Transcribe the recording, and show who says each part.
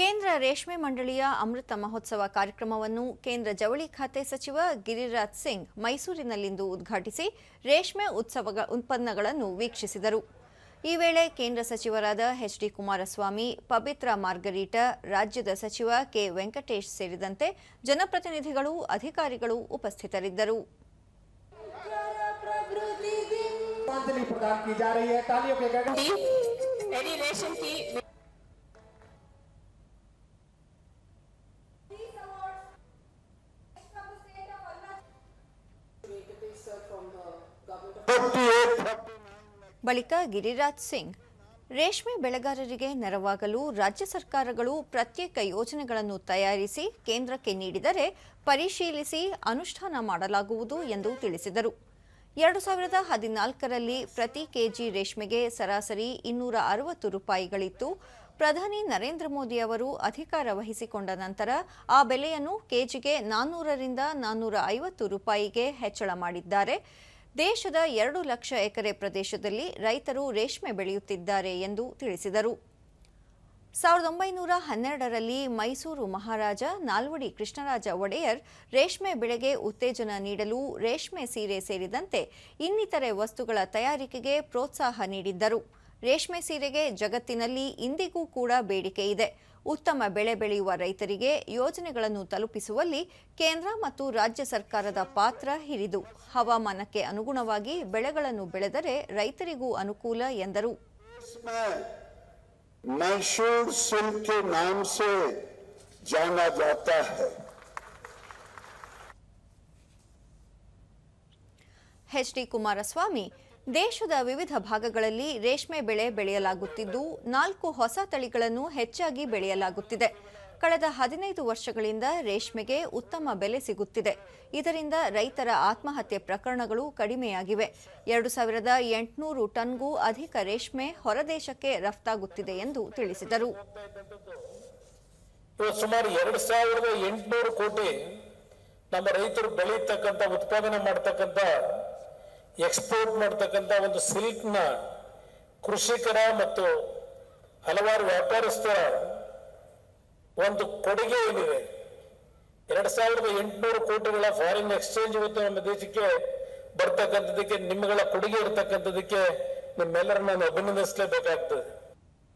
Speaker 1: ಕೇಂದ್ರ ರೇಷ್ಮೆ ಮಂಡಳಿಯ ಅಮೃತ ಮಹೋತ್ಸವ ಕಾರ್ಯಕ್ರಮವನ್ನು ಕೇಂದ್ರ ಜವಳಿ ಖಾತೆ ಸಚಿವ ಗಿರಿರಾಜ್ ಸಿಂಗ್ ಮೈಸೂರಿನಲ್ಲಿಂದು ಉದ್ಘಾಟಿಸಿ ರೇಷ್ಮೆ ಉತ್ಸವ ಉತ್ಪನ್ನಗಳನ್ನು ವೀಕ್ಷಿಸಿದರು. ಈ ವೇಳೆ ಕೇಂದ್ರ ಸಚಿವರಾದ ಎಚ್ ಡಿ ಕುಮಾರಸ್ವಾಮಿ ಪವಿತ್ರ ಮಾರ್ಗರೀಟ ರಾಜ್ಯದ ಸಚಿವ ಕೆ ವೆಂಕಟೇಶ್ ಸೇರಿದಂತೆ ಜನಪ್ರತಿನಿಧಿಗಳು ಅಧಿಕಾರಿಗಳು ಉಪಸ್ಥಿತರಿದ್ದರು. ಬಳಿಕ ಗಿರಿರಾಜ್ ಸಿಂಗ್, ರೇಷ್ಮೆ ಬೆಳೆಗಾರರಿಗೆ ನೆರವಾಗಲು ರಾಜ್ಯ ಸರ್ಕಾರಗಳು ಪ್ರತ್ಯೇಕ ಯೋಜನೆಗಳನ್ನು ತಯಾರಿಸಿ ಕೇಂದ್ರಕ್ಕೆ ನೀಡಿದರೆ ಪರಿಶೀಲಿಸಿ ಅನುಷ್ಠಾನ ಮಾಡಲಾಗುವುದು ಎಂದು ತಿಳಿಸಿದರು. ಎರಡು ಸಾವಿರದ ಹದಿನಾಲ್ಕರಲ್ಲಿ ಪ್ರತಿ ಕೆಜಿ ರೇಷ್ಮೆಗೆ ಸರಾಸರಿ ಇನ್ನೂರ ಅರವತ್ತು ರೂಪಾಯಿಗಳಿತ್ತು. ಪ್ರಧಾನಿ ನರೇಂದ್ರ ಮೋದಿ ಅವರು ಅಧಿಕಾರ ವಹಿಸಿಕೊಂಡ ನಂತರ ಆ ಬೆಲೆಯನ್ನು ಕೆಜಿಗೆ ನಾನ್ನೂರರಿಂದ ನಾನ್ನೂರ ಐವತ್ತು ರೂಪಾಯಿಗೆ ಹೆಚ್ಚಳ ಮಾಡಿದ್ದಾರೆ. ದೇಶದ ಎರಡು ಲಕ್ಷ ಎಕರೆ ಪ್ರದೇಶದಲ್ಲಿ ರೈತರು ರೇಷ್ಮೆ ಬೆಳೆಯುತ್ತಿದ್ದಾರೆ ಎಂದು ತಿಳಿಸಿದರು. ಸಾವಿರದ ಒಂಬೈನೂರ ಹನ್ನೆರಡರಲ್ಲಿ ಮೈಸೂರು ಮಹಾರಾಜ ನಾಲ್ವಡಿ ಕೃಷ್ಣರಾಜ ಒಡೆಯರ್ ರೇಷ್ಮೆ ಬೆಳೆಗೆ ಉತ್ತೇಜನ ನೀಡಲು ರೇಷ್ಮೆ ಸೀರೆ ಸೇರಿದಂತೆ ಇನ್ನಿತರೆ ವಸ್ತುಗಳ ತಯಾರಿಕೆಗೆ ಪ್ರೋತ್ಸಾಹ ನೀಡಿದ್ದರು. ರೇಷ್ಮೆ ಸೀರೆಗೆ ಜಗತ್ತಿನಲ್ಲಿ ಇಂದಿಗೂ ಕೂಡ ಬೇಡಿಕೆ ಇದೆ ಉತ್ತಮ ಬೆಳೆ ಬೆಳೆಯುವ ರೈತರಿಗೆ ಯೋಜನೆಗಳನ್ನು ತಲುಪಿಸುವಲ್ಲಿ ಕೇಂದ್ರ ಮತ್ತು ರಾಜ್ಯ ಸರ್ಕಾರದ ಪಾತ್ರ ಹಿರಿದು ಹವಾಮಾನಕ್ಕೆ ಅನುಗುಣವಾಗಿ ಬೆಳೆಗಳನ್ನು ಬೆಳೆದರೆ ರೈತರಿಗೂ ಅನುಕೂಲ ಎಂದರು
Speaker 2: में मैसूर सिल्क के नाम से जाना जाता है
Speaker 1: ಎಚ್ ಡಿ ಕುಮಾರಸ್ವಾಮಿ ದೇಶದ ವಿವಿಧ ಭಾಗಗಳಲ್ಲಿ ರೇಷ್ಮೆ ಬೆಳೆ ಬೆಳೆಯಲಾಗುತ್ತಿದ್ದು, ನಾಲ್ಕು ಹೊಸ ತಳಿಗಳನ್ನು ಹೆಚ್ಚಾಗಿ ಬೆಳೆಯಲಾಗುತ್ತಿದೆ. ಕಳೆದ ಹದಿನೈದು ವರ್ಷಗಳಿಂದ ರೇಷ್ಮೆಗೆ ಉತ್ತಮ ಬೆಲೆ ಸಿಗುತ್ತಿದೆ. ಇದರಿಂದ ರೈತರ ಆತ್ಮಹತ್ಯೆ ಪ್ರಕರಣಗಳು ಕಡಿಮೆಯಾಗಿವೆ. ಎರಡು ಸಾವಿರದ ಎಂಟುನೂರು ಟನ್ಗೂ ಅಧಿಕ ರೇಷ್ಮೆ ಹೊರದೇಶಕ್ಕೆ ರಫ್ತಾಗುತ್ತಿದೆ ಎಂದು ತಿಳಿಸಿದರು.
Speaker 3: ಸುಮಾರು ಎರಡು ಕೋಟಿ ನಮ್ಮ ರೈತರು ಬೆಳೆಯತಕ್ಕಂಥ, ಉತ್ಪಾದನೆ ಮಾಡ್ತಕ್ಕಂಥ ಎಕ್ಸ್ಪೋರ್ಟ್ ಮಾಡ್ತಕ್ಕಂಥ ಒಂದು ಸಿಲ್ಕ್ನ ಕೃಷಿಕರ ಮತ್ತು ಹಲವಾರು ವ್ಯಾಪಾರಸ್ಥರ ಒಂದು ಕೊಡುಗೆ ಏನಿದೆ. ಎರಡು ಸಾವಿರದ ಎಂಟುನೂರು ಕೋಟಿಗಳ ಫಾರಿನ್ ಎಕ್ಸ್ಚೇಂಜ್ ಇವತ್ತು ನಮ್ಮ ದೇಶಕ್ಕೆ ಬರ್ತಕ್ಕಂಥದಕ್ಕೆ ನಿಮ್ಮಗಳ ಕೊಡುಗೆ ಇರತಕ್ಕಂಥದಕ್ಕೆ ನಿಮ್ಮೆಲ್ಲರನ್ನ ನಾನು ಅಭಿನಂದಿಸಲೇಬೇಕಾಗ್ತದೆ.